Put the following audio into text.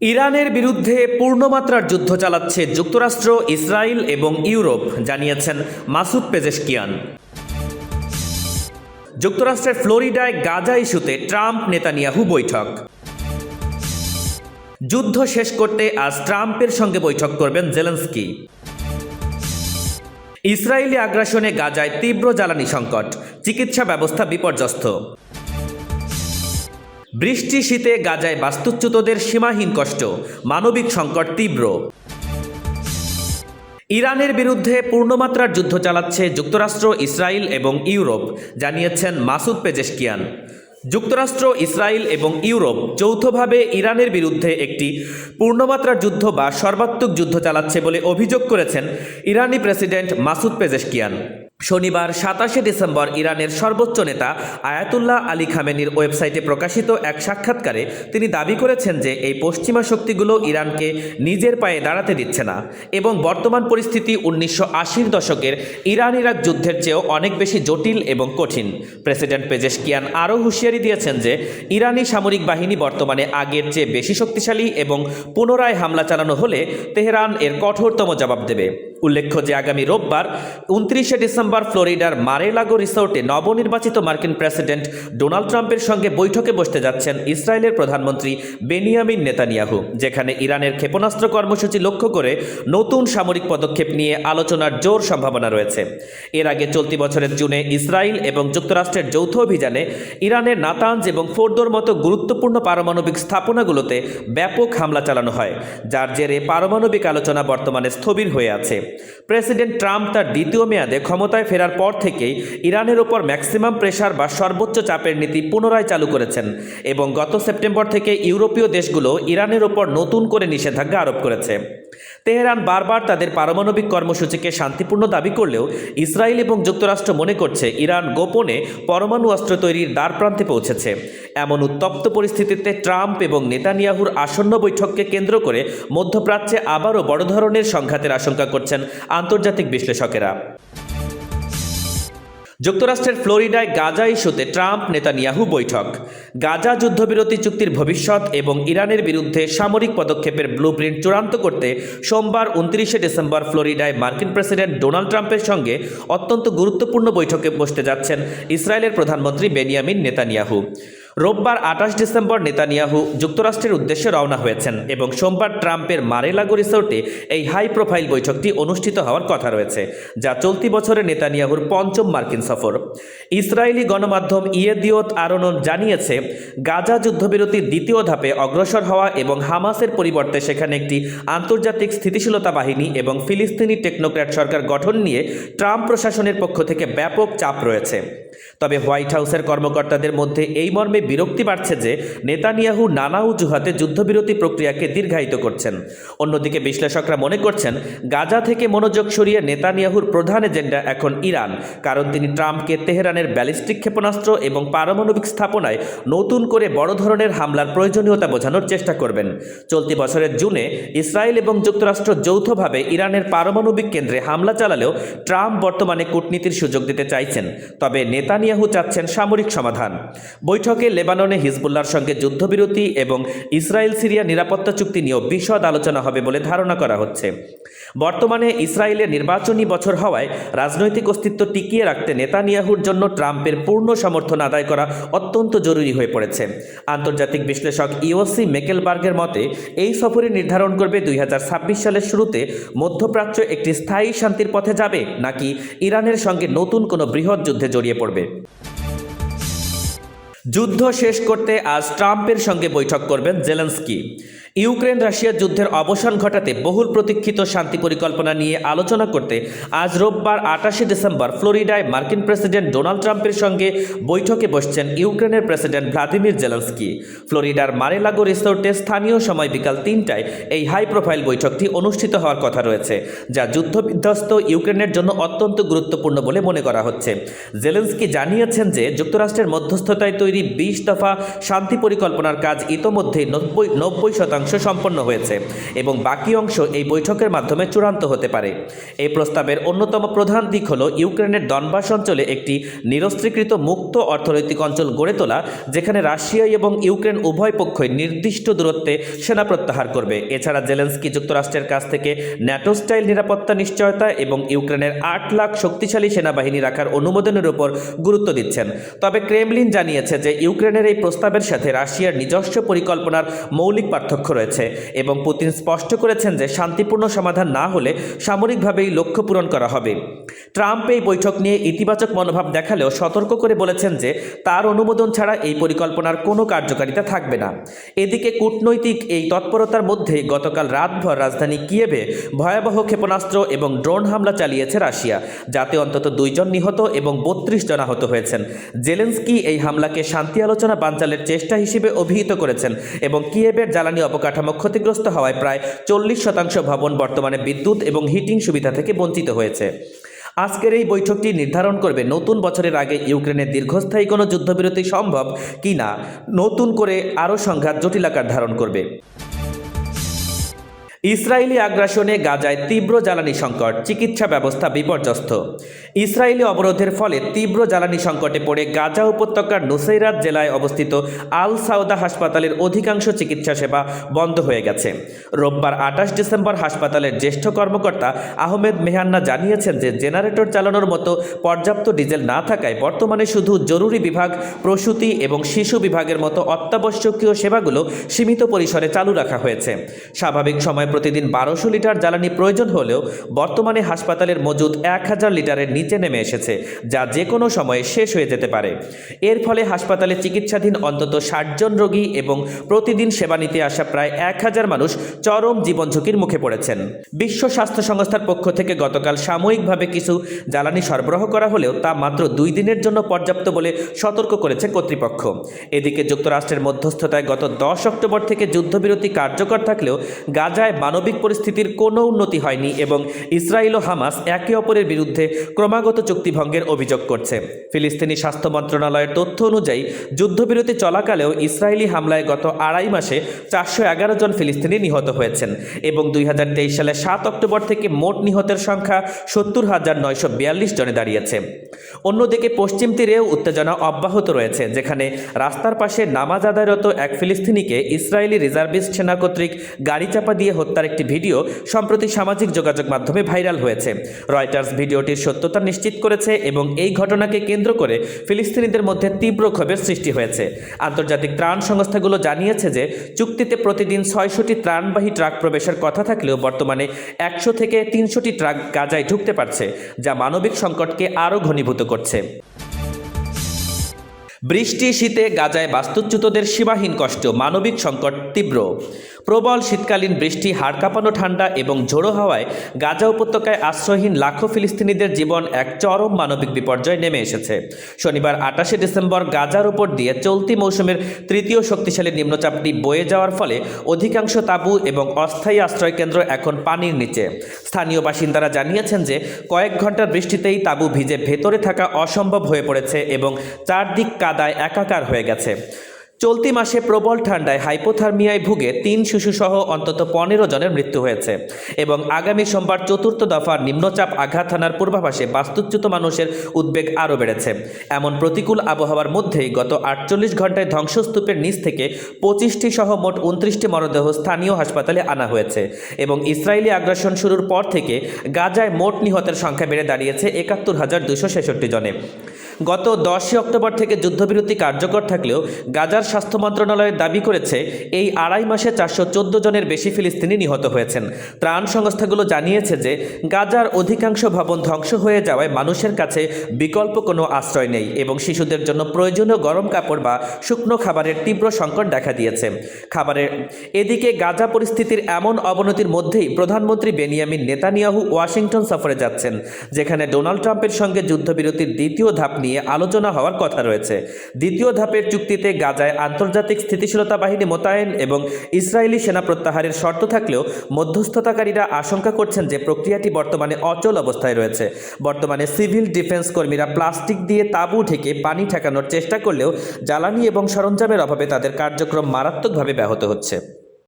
ইরানের বিরুদ্ধে পূর্ণমাত্রার যুদ্ধ চালাচ্ছে যুক্তরাষ্ট্র, ইসরায়েল এবং ইউরোপ, জানিয়েছেন মাসুদ পেজেশকিয়ান। যুক্তরাষ্ট্রের ফ্লোরিডায় গাজা ইস্যুতে ট্রাম্প নেতানিয়াহু বৈঠক। যুদ্ধ শেষ করতে আজ ট্রাম্পের সঙ্গে বৈঠক করবেন জেলেন্সকি। ইসরায়েলি আগ্রাসনে গাজায় তীব্র জ্বালানি সংকট, চিকিৎসা ব্যবস্থা বিপর্যস্ত। বৃষ্টি শীতে গাজায় বাস্তুচ্যুতদের সীমাহীন কষ্ট, মানবিক সংকট তীব্র। ইরানের বিরুদ্ধে পূর্ণমাত্রার যুদ্ধ চালাচ্ছে যুক্তরাষ্ট্র, ইসরায়েল এবং ইউরোপ, জানিয়েছেন মাসুদ পেজেশকিয়ান। যুক্তরাষ্ট্র, ইসরায়েল এবং ইউরোপ যৌথভাবে ইরানের বিরুদ্ধে একটি পূর্ণমাত্রার যুদ্ধ বা সর্বাত্মক যুদ্ধ চালাচ্ছে বলে অভিযোগ করেছেন ইরানি প্রেসিডেন্ট মাসুদ পেজেশকিয়ান। শনিবার সাতাশে ডিসেম্বর ইরানের সর্বোচ্চ নেতা আয়াতুল্লাহ আলী খামেনির ওয়েবসাইটে প্রকাশিত এক সাক্ষাৎকারে তিনি দাবি করেছেন যে এই পশ্চিমা শক্তিগুলো ইরানকে নিজের পায়ে দাঁড়াতে দিচ্ছে না এবং বর্তমান পরিস্থিতি উনিশশো আশির দশকের ইরান ইরাক যুদ্ধের চেয়েও অনেক বেশি জটিল এবং কঠিন। প্রেসিডেন্ট পেজেশকিয়ান আরও হুঁশিয়ারি দিয়েছেন যে ইরানি সামরিক বাহিনী বর্তমানে আগের চেয়ে বেশি শক্তিশালী এবং পুনরায় হামলা চালানো হলে তেহরান এর কঠোরতম জবাব দেবে। উল্লেখ্য যে আগামী রোববার উনত্রিশে ডিসেম্বর ফ্লোরিডার মারেলাগো রিসোর্টে নবনির্বাচিত মার্কিন প্রেসিডেন্ট ডোনাল্ড ট্রাম্পের সঙ্গে বৈঠকে বসতে যাচ্ছেন ইসরায়েলের প্রধানমন্ত্রী বেনিয়ামিন নেতানিয়াহু, যেখানে ইরানের ক্ষেপণাস্ত্র কর্মসূচি লক্ষ্য করে নতুন সামরিক পদক্ষেপ নিয়ে আলোচনার জোর সম্ভাবনা রয়েছে। এর আগে চলতি বছরের জুনে ইসরায়েল এবং যুক্তরাষ্ট্রের যৌথ অভিযানে ইরানের নাতাঞ্জ এবং ফোর্দোর মতো গুরুত্বপূর্ণ পারমাণবিক স্থাপনাগুলোতে ব্যাপক হামলা চালানো হয়, যার জেরে পারমাণবিক আলোচনা বর্তমানে স্থবির হয়ে আছে। প্রেসিডেন্ট ট্রাম্প তার দ্বিতীয় মেয়াদে ক্ষমতায় ফেরার পর থেকেই ইরানের ওপর ম্যাক্সিমাম প্রেশার বা সর্বোচ্চ চাপের নীতি পুনরায় চালু করেছেন এবং গত সেপ্টেম্বর থেকে ইউরোপীয় দেশগুলো ইরানের ওপর নতুন করে নিষেধাজ্ঞা আরোপ করেছে। তেহরান বারবার তাদের পারমাণবিক কর্মসূচিকে শান্তিপূর্ণ দাবি করলেও ইসরায়েল এবং যুক্তরাষ্ট্র মনে করছে ইরান গোপনে পরমাণু অস্ত্র তৈরির দ্বারপ্রান্তে পৌঁছেছে। এমন উত্তপ্ত পরিস্থিতিতে ট্রাম্প এবং নেতানিয়াহুর আসন্ন বৈঠককে কেন্দ্র করে মধ্যপ্রাচ্যে আবারও বড় ধরনের সংঘাতের আশঙ্কা করছেন আন্তর্জাতিক বিশ্লেষকেরা। যুক্তরাষ্ট্রের ফ্লোরিডায় গাজা ইস্যুতে ট্রাম্প, নেতানিয়াহু বৈঠক। গাজা যুদ্ধবিরতি চুক্তির ভবিষ্যৎ এবং ইরানের বিরুদ্ধে সামরিক পদক্ষেপের ব্লু প্রিন্ট চূড়ান্ত করতে সোমবার উনত্রিশে ডিসেম্বর ফ্লোরিডায় মার্কিন প্রেসিডেন্ট ডোনাল্ড ট্রাম্পের সঙ্গে অত্যন্ত গুরুত্বপূর্ণ বৈঠকে বসতে যাচ্ছেন ইসরায়েলের প্রধানমন্ত্রী বেনিয়ামিন নেতানিয়াহু। রোববার আঠাশ ডিসেম্বর নেতানিয়াহু যুক্তরাষ্ট্রের উদ্দেশ্যে রওনা হয়েছেন এবং সোমবার ট্রাম্পের মারেলাগো রিসোর্টে এই হাই প্রোফাইল বৈঠকটি অনুষ্ঠিত হওয়ার কথা রয়েছে, যা চলতি বছরে নেতানিয়াহুর পঞ্চম মার্কিন সফর। ইসরায়েলি গণমাধ্যম ইয়েদিওত আরনন জানিয়েছে, গাজা যুদ্ধবিরতির দ্বিতীয় ধাপে অগ্রসর হওয়া এবং হামাসের পরিবর্তে সেখানে একটি আন্তর্জাতিক স্থিতিশীলতা বাহিনী এবং ফিলিস্তিনি টেকনোক্র্যাট সরকার গঠন নিয়ে ট্রাম্প প্রশাসনের পক্ষ থেকে ব্যাপক চাপ রয়েছে। তবে হোয়াইট হাউসের কর্মকর্তাদের মধ্যে এই মর্মে বিরক্তি বাড়ছে যে নেতানিয়াহু নানা অজুহাতে যুদ্ধবিরতি প্রক্রিয়াকে দীর্ঘায়িত করছেন। অন্যদিকে বিশ্লেষকরা মনে করছেন, গাজা থেকে মনোযোগ সরিয়ে নেতানিয়াহুর প্রধান এজেন্ডা এখন ইরান, কারণ তিনি ট্রাম্পকে তেহরানের ব্যালিস্টিক ক্ষেপণাস্ত্র এবং পারমাণবিক স্থাপনায় নতুন করে বড় ধরনের হামলার প্রয়োজনীয়তা বোঝানোর চেষ্টা করবেন। চলতি বছরের জুনে ইসরায়েল এবং যুক্তরাষ্ট্র যৌথভাবে ইরানের পারমাণবিক কেন্দ্রে হামলা চালালেও ট্রাম্প বর্তমানে কূটনীতির সুযোগ দিতে চাইছেন, তবে নেতানিয়াহু চাচ্ছেন সামরিক সমাধান। বৈঠকে লেবাননে হিজবুল্লার সঙ্গে যুদ্ধবিরতি এবং ইসরায়েল সিরিয়া নিরাপত্তা চুক্তি নিয়েও বিশদ আলোচনা হবে বলে ধারণা করা হচ্ছে। বর্তমানে ইসরায়েলের নির্বাচনী বছর হওয়ায় রাজনৈতিক অস্তিত্ব টিকিয়ে রাখতে নেতানিয়াহুর জন্য ট্রাম্পের পূর্ণ সমর্থন আদায় করা অত্যন্ত জরুরি হয়ে পড়েছে। আন্তর্জাতিক বিশ্লেষক ইওসি মেকেলবার্গের মতে, এই সফরে নির্ধারণ করবে দুই হাজার ছাব্বিশ সালের শুরুতে মধ্যপ্রাচ্য একটি স্থায়ী শান্তির পথে যাবে, নাকি ইরানের সঙ্গে নতুন কোনো বৃহৎ যুদ্ধে জড়িয়ে পড়বে। যুদ্ধ শেষ করতে আজ ট্রাম্পের সঙ্গে বৈঠক করবেন জেলেন্সকি। ইউক্রেন রাশিয়া যুদ্ধের অবসান ঘটাতে বহুল প্রতীক্ষিত শান্তি পরিকল্পনা নিয়ে আলোচনা করতে আজ রোববার আটাশে ডিসেম্বর ফ্লোরিডায় মার্কিন প্রেসিডেন্ট ডোনাল্ড ট্রাম্পের সঙ্গে বৈঠকে বসছেন ইউক্রেনের প্রেসিডেন্ট ভ্লাদিমির জেলেন্সকি। ফ্লোরিডার মারেলাগো রিসোর্টে স্থানীয় সময় বিকাল তিনটায় এই হাই প্রোফাইল বৈঠকটি অনুষ্ঠিত হওয়ার কথা রয়েছে, যা যুদ্ধবিধ্বস্ত ইউক্রেনের জন্য অত্যন্ত গুরুত্বপূর্ণ বলে মনে করা হচ্ছে। জেলেন্সকি জানিয়েছেন যে যুক্তরাষ্ট্রের মধ্যস্থতায় তৈরি বিশ দফা শান্তি পরিকল্পনার কাজ ইতোমধ্যেই নব্বই নব্বই শতাংশ অংশ সম্পন্ন হয়েছে এবং বাকি অংশ এই বৈঠকের মাধ্যমে চূড়ান্ত হতে পারে। এই প্রস্তাবের অন্যতম প্রধান দিক হল ইউক্রেনের দনবাস অঞ্চলে একটি নিরস্ত্রীকৃত মুক্ত অর্থনৈতিক অঞ্চল গড়ে তোলা, যেখানে রাশিয়া এবং ইউক্রেন উভয় পক্ষই নির্দিষ্ট দূরত্বে সেনা প্রত্যাহার করবে। এছাড়া জেলেন্সকি যুক্তরাষ্ট্রের কাছ থেকে ন্যাটো স্টাইল নিরাপত্তা নিশ্চয়তা এবং ইউক্রেনের আট লাখ শক্তিশালী সেনাবাহিনী রাখার অনুমোদনের উপর গুরুত্ব দিচ্ছেন। তবে ক্রেমলিন জানিয়েছে যে ইউক্রেনের এই প্রস্তাবের সাথে রাশিয়ার নিজস্ব পরিকল্পনার মৌলিক পার্থক্য রয়েছে এবং পুতিন স্পষ্ট করেছেন যে শান্তিপূর্ণ সমাধান না হলে সামরিকভাবেই লক্ষ্য পূরণ করা হবে। ট্রাম্প এই বৈঠক নিয়ে ইতিবাচক মনোভাব দেখালেও সতর্ক করে বলেছেন যে তার অনুমোদন ছাড়া এই পরিকল্পনার কোনো কার্যকারিতা থাকবে না। এদিকে কূটনৈতিক এই তৎপরতার মধ্যে গতকাল রাতভর রাজধানী কিয়েভে ভয়াবহ ক্ষেপণাস্ত্র এবং ড্রোন হামলা চালিয়েছে রাশিয়া, যাতে অন্তত দুইজন নিহত এবং বত্রিশ জন আহত হয়েছেন। জেলেন্সকি এই হামলাকে শান্তি আলোচনা বানচালের চেষ্টা হিসেবে অভিহিত করেছেন এবং কিয়েভের জ্বালানি অবকাঠামো ক্ষতিগ্রস্ত হওয়ায় প্রায় চল্লিশ শতাংশ ভবন বর্তমানে বিদ্যুৎ এবং হিটিং সুবিধা থেকে বঞ্চিত হয়েছে। আজকের এই বৈঠকটি নির্ধারণ করবে নতুন বছরের আগে ইউক্রেনের দীর্ঘস্থায়ী কোনো যুদ্ধবিরতি সম্ভব কি না নতুন করে আরও সংঘাত জটিল আকার ধারণ করবে। ইসরায়েলি আগ্রাসনে গাজায় তীব্র জ্বালানি সংকট, চিকিৎসা ব্যবস্থা বিপর্যস্ত। ইসরায়েলি অবরোধের ফলে তীব্র জ্বালানি সংকটে পড়ে গাজা উপত্যকার নুসৈরাত জেলায় অবস্থিত আল সাউদা হাসপাতালের অধিকাংশ চিকিৎসা সেবা বন্ধ হয়ে গেছে। রোববার আঠাশ ডিসেম্বর হাসপাতালের জ্যেষ্ঠ কর্মকর্তা আহমেদ মেহান্না জানিয়েছেন যে জেনারেটর চালানোর মতো পর্যাপ্ত ডিজেল না থাকায় বর্তমানে শুধু জরুরি বিভাগ, প্রসূতি এবং শিশু বিভাগের মতো অত্যাবশ্যকীয় সেবাগুলো সীমিত পরিসরে চালু রাখা হয়েছে। স্বাভাবিক সময় প্রতিদিন বারোশো লিটার জ্বালানি প্রয়োজন হলেও বর্তমানে হাসপাতালের মজুদ এক হাজার লিটারের নিচে নেমে এসেছে, যা যে কোনো সময়ে শেষ হয়ে যেতে পারে। এর ফলে হাসপাতালে চিকিৎসাধীন অন্তত ষাটজন রোগী এবং প্রতিদিন সেবা নিতে আসা প্রায় এক হাজার মানুষ চরম জীবন ঝুঁকির মুখে পড়েছেন। বিশ্ব স্বাস্থ্য সংস্থার পক্ষ থেকে গতকাল সাময়িকভাবে কিছু জ্বালানি সরবরাহ করা হলেও তা মাত্র দুই দিনের জন্য পর্যাপ্ত বলে সতর্ক করেছে কর্তৃপক্ষ। এদিকে যুক্তরাষ্ট্রের মধ্যস্থতায় গত দশ অক্টোবর থেকে যুদ্ধবিরতি কার্যকর থাকলেও গাজায় মানবিক পরিস্থিতির কোনো উন্নতি হয়নি এবং ইসরায়েল ও হামাস একে অপরের বিরুদ্ধে ক্রমাগত চুক্তিভঙ্গের অভিযোগ করছে। ফিলিস্তিনি স্বাস্থ্য মন্ত্রণালয়ের তথ্য অনুযায়ী, যুদ্ধবিরতি চলাকালেও ইসরায়েলি হামলায় গত আড়াই মাসে চারশো এগারো জন ফিলিস্তিনি নিহত হয়েছেন এবং দুই হাজার তেইশ সালে সাত অক্টোবর থেকে মোট নিহতের সংখ্যা সত্তর হাজার নয়শো বিয়াল্লিশ জনে দাঁড়িয়েছে। অন্যদিকে পশ্চিম তীরেও উত্তেজনা অব্যাহত রয়েছে, যেখানে রাস্তার পাশে নামাজ আদায়রত এক ফিলিস্তিনিকে ইসরায়েলি রিজার্ভিস্ট সেনা কর্তৃক গাড়ি চাপা দিয়ে হত্যার একটি ভিডিও সম্প্রতি সামাজিক যোগাযোগ মাধ্যমে ভাইরাল হয়েছে। রয়টার্স ভিডিওটির সত্যতা নিশ্চিত করেছে এবং এই ঘটনাকে কেন্দ্র করে ফিলিস্তিনিদের মধ্যে তীব্র ক্ষোভের সৃষ্টি হয়েছে। আন্তর্জাতিক ত্রাণ সংস্থাগুলো জানিয়েছে যে, চুক্তিতে প্রতিদিন ছয়শটি ত্রাণবাহী ট্রাক প্রবেশের কথা থাকলেও বর্তমানে একশো থেকে তিনশোটি ট্রাক গাজায় ঢুকতে পারছে, যা মানবিক সংকটকে আরও ঘনীভূত করছে। বৃষ্টি, শীতে গাজায় বাস্তুচ্যুতদের সীমাহীন কষ্ট, মানবিক সংকট তীব্র। প্রবল শীতকালীন বৃষ্টি, হাড় কাঁপানো ঠান্ডা এবং ঝোড়ো হাওয়ায় গাজা উপত্যকায় আশ্রয়হীন লাখো ফিলিস্তিনিদের জীবন এক চরম মানবিক বিপর্যয় নেমে এসেছে। শনিবার আটাশে ডিসেম্বর গাজার উপর দিয়ে চলতি মৌসুমের তৃতীয় শক্তিশালী নিম্নচাপটি বয়ে যাওয়ার ফলে অধিকাংশ তাঁবু এবং অস্থায়ী আশ্রয়কেন্দ্র এখন পানির নিচে। স্থানীয় বাসিন্দারা জানিয়েছেন যে, কয়েক ঘণ্টার বৃষ্টিতেই তাঁবু ভিজে ভেতরে থাকা অসম্ভব হয়ে পড়েছে এবং চারদিক কাদায় একাকার হয়ে গেছে। চলতি মাসে প্রবল ঠান্ডায় হাইপোথার্মিয়ায় ভুগে তিন শিশুসহ অন্তত পনেরো জনের মৃত্যু হয়েছে এবং আগামী সোমবার চতুর্থ দফার নিম্নচাপ আঘাত হানার পূর্বাভাসে বাস্তুচ্যুত মানুষের উদ্বেগ আরও বেড়েছে। এমন প্রতিকূল আবহাওয়ার মধ্যেই গত আটচল্লিশ ঘন্টায় ধ্বংসস্তূপের নিচ থেকে পঁচিশটি সহ মোট উনত্রিশটি মরদেহ স্থানীয় হাসপাতালে আনা হয়েছে এবং ইসরায়েলি আগ্রাসন শুরুর পর থেকে গাজায় মোট নিহতের সংখ্যা বেড়ে দাঁড়িয়েছে একাত্তর হাজার দুশো ছেষট্টি জনে। গত দশই অক্টোবর থেকে যুদ্ধবিরতি কার্যকর থাকলেও গাজার স্বাস্থ্য মন্ত্রণালয় দাবি করেছে, এই আড়াই মাসে চারশো চোদ্দ জনের বেশি ফিলিস্তিনি নিহত হয়েছেন। ত্রাণ সংস্থাগুলো জানিয়েছে যে, গাজার অধিকাংশ ভবন ধ্বংস হয়ে যাওয়ায় মানুষের কাছে বিকল্প কোনো আশ্রয় নেই এবং শিশুদের জন্য প্রয়োজনীয় গরম কাপড় বা শুকনো খাবারের তীব্র সংকট দেখা দিয়েছে। খাবারের, এদিকে গাজা পরিস্থিতির এমন অবনতির মধ্যেই প্রধানমন্ত্রী বেনিয়ামিন নেতানিয়াহু ওয়াশিংটন সফরে যাচ্ছেন, যেখানে ডোনাল্ড ট্রাম্পের সঙ্গে যুদ্ধবিরতির দ্বিতীয় ধাপ নিয়ে আলোচনা হওয়ার কথা রয়েছে। দ্বিতীয় ধাপের চুক্তিতে গাজায় আন্তর্জাতিক স্থিতিশীলতা বাহিনী মোতায়েন এবং ইসরায়েলি সেনা প্রত্যাহারের শর্ত থাকলেও মধ্যস্থতাকারীরা আশঙ্কা করছেন যে প্রক্রিয়াটি বর্তমানে অচল অবস্থায় রয়েছে। বর্তমানে সিভিল ডিফেন্স কর্মীরা প্লাস্টিক দিয়ে তাঁবু ঢেকে পানি ঠেকানোর চেষ্টা করলেও জ্বালানি এবং সরঞ্জামের অভাবে তাদের কার্যক্রম মারাত্মকভাবে ব্যাহত হচ্ছে।